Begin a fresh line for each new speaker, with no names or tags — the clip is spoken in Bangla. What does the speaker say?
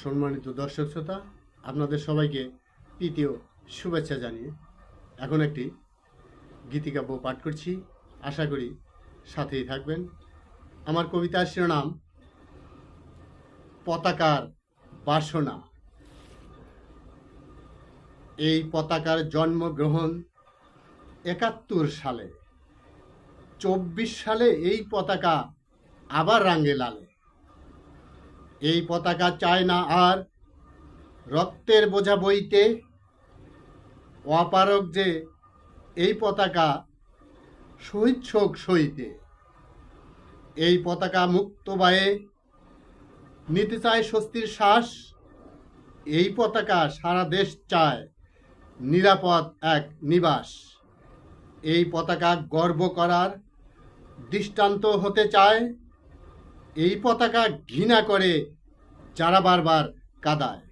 সম্মানিত দর্শক শ্রোতা, আপনাদের সবাইকে তৃতীয় শুভেচ্ছা জানিয়ে এখন একটি গীতিকাব্য পাঠ করছি। আশা করি সাথেই থাকবেন। আমার কবিতার শিরোনাম, পতাকার বাসনা। এই পতাকার জন্মগ্রহণ একাত্তর সালে, চব্বিশ সালে এই পতাকা আবার রাঙ্গে লালে। এই পতাকা চায় না আর রক্তের বোঝা বইতে অপারক যে এই পতাকা সহিচ্ছক সইতে এই পতাকা মুক্ত বায়ে নিতে চায় স্বস্তির শ্বাস, এই পতাকা সারা দেশ চায় নিরাপদ এক নিবাস। এই পতাকা গর্ব করার দৃষ্টান্ত হতে চায়, এই পতাকা ঘৃণা করে যারা বারবার কাদায়।